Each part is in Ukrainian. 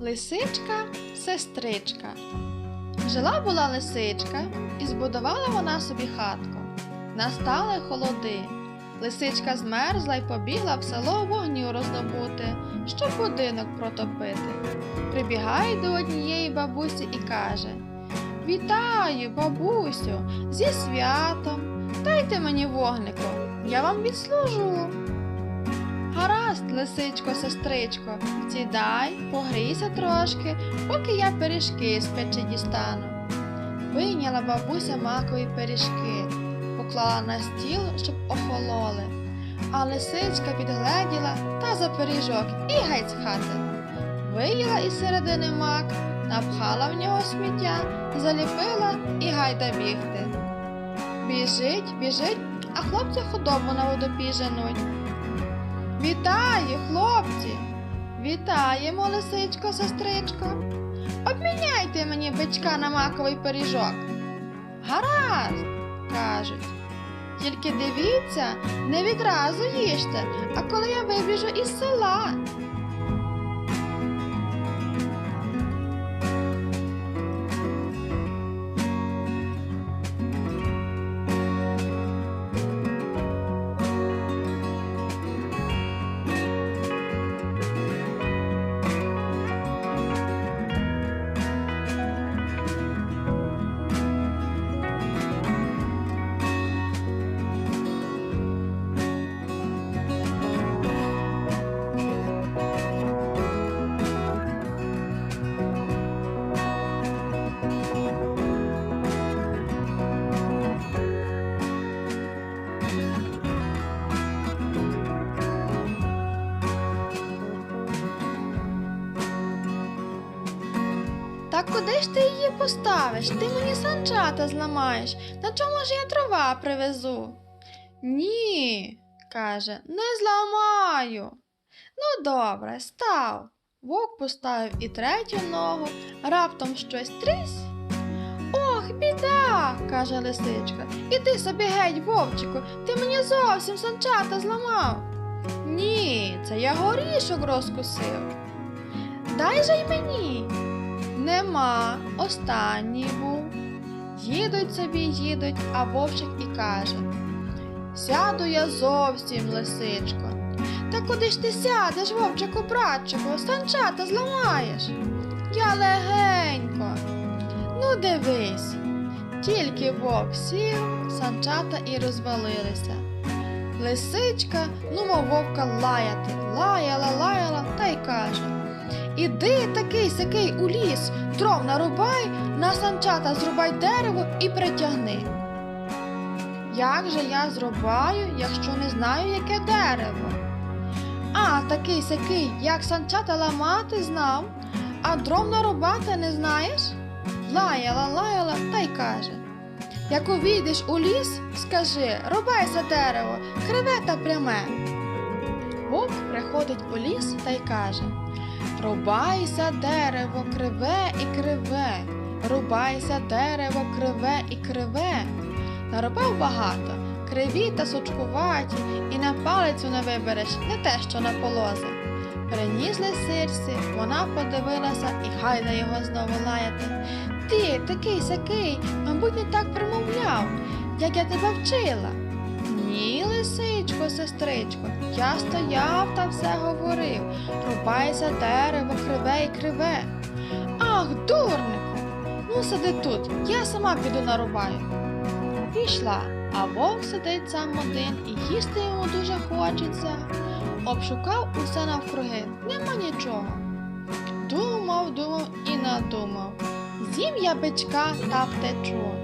Лисичка, сестричка. Жила була лисичка, і збудувала вона собі хатку. Настали холоди. Лисичка змерзла й побігла в село вогню роздобути, щоб будинок протопити. Прибігає до однієї бабусі і каже: Вітаю, бабусю, зі святом. Дайте мені вогнику, я вам відслужу. Гаразд, лисичко, сестричко, сідай, погрійся трошки, поки я пиріжки з печі дістану. Вийняла бабуся макові пиріжки, поклала на стіл, щоб охололи. А лисичка підгледіла та за пиріжок і геть з хати. Виїла із середини мак, напхала в нього сміття, заліпила і гайда бігти. Біжить, біжить, а хлопці худобу на водопій женуть. Вітаю, хлопці! Вітаємо, лисичко, сестричко. Обміняйте мені бичка на маковий пиріжок. Гаразд, кажуть. Тільки дивіться, не відразу їжте, а коли я вибіжу із села. Та куди ж ти її поставиш? Ти мені санчата зламаєш. На чому ж я дрова привезу? Ні, каже, не зламаю. Ну, добре, став. Вовк поставив і третю ногу, раптом щось трісь. Ох, біда, каже лисичка. Іди собі геть, вовчику, ти мені зовсім санчата зламав. Ні, це я горішок розкусив. Дай же й мені. Нема, останній був. Їдуть собі, їдуть, а вовчик і каже: Сяду я зовсім, лисичко. Та куди ж ти сядеш, вовчику, братчику, санчата зламаєш? Я легенько. Ну, дивись. Тільки вовк сів, санчата і розвалилися. Лисичка, ну мов вовка лаяти, лаяла, лаяла та й каже. Іди такий сякий у ліс, дров нарубай, на санчата зрубай дерево і притягни. Як же я зрубаю, якщо не знаю, яке дерево? А, такий сякий, як санчата ламати знав, а дров нарубати не знаєш? Лаяла, лаяла та й каже. Як увійдеш у ліс, скажи, рубайся дерево, криве та пряме. Вовк приходить у ліс та й каже. Рубайся дерево криве і криве, рубайся дерево криве і криве. Нарубав багато, криві та сучкуваті, і на палицю не вибереш не те, що на полози. Приніс лисичці, вона подивилася і гайда його знову лаяти. Ти такий сякий, мабуть, не так промовляв, як я тебе вчила. Ні, лисичко, сестричко, я стояв та все говорив. Рубайся дерево криве і криве. Ах, дурнику! Ну, сиди тут, я сама піду нарубаю. Пішла, а вовк сидить сам один і їсти йому дуже хочеться. Обшукав усе навкруги, нема нічого. Думав, думав і надумав. З'їм я бичка та втечу.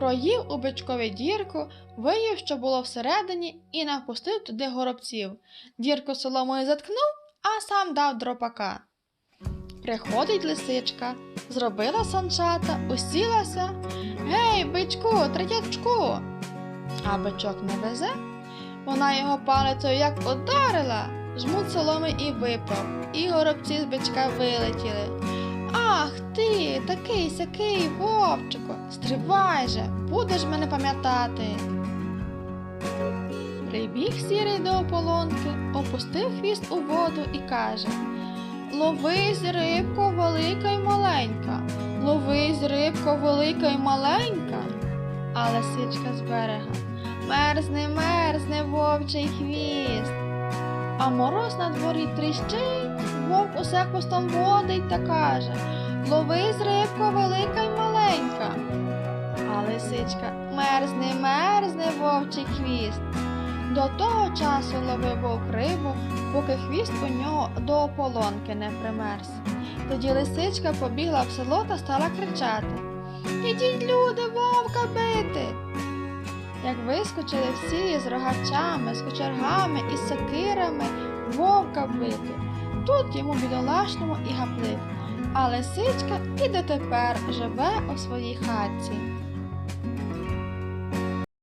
Проїв у бичкові дірку, виїв, що було всередині, і напустив туди горобців. Дірку соломою заткнув, а сам дав дропака. Приходить лисичка, зробила санчата, усілася. Гей, бичку, третячку. А бичок не везе. Вона його палицею як ударила, жмут соломи і випав, і горобці з бичка вилетіли. Ах ти, такий сякий вовчику, стривай же, будеш мене пам'ятати. Прибіг сірий до ополонки, опустив хвіст у воду і каже ловись, рибко, велика й маленька. Ловись, рибко, велика й маленька. А лисичка з берега. Мерзне, мерзне вовчий хвіст. А мороз на дворі тріщить, вовк усе хвостом водить та каже Ловись, рибко, велика й маленька. А лисичка мерзне, мерзне вовчий хвіст. До того часу ловив вовк рибу, поки хвіст у нього до ополонки не примерз. Тоді лисичка побігла в село та стала кричати Ідіть, люди, вовка бити. Як вискочили всі з рогачами, з кочергами і сокирами вовка бити. Тут йому бідолашному і гаплив, а лисичка і дотепер живе у своїй хатці.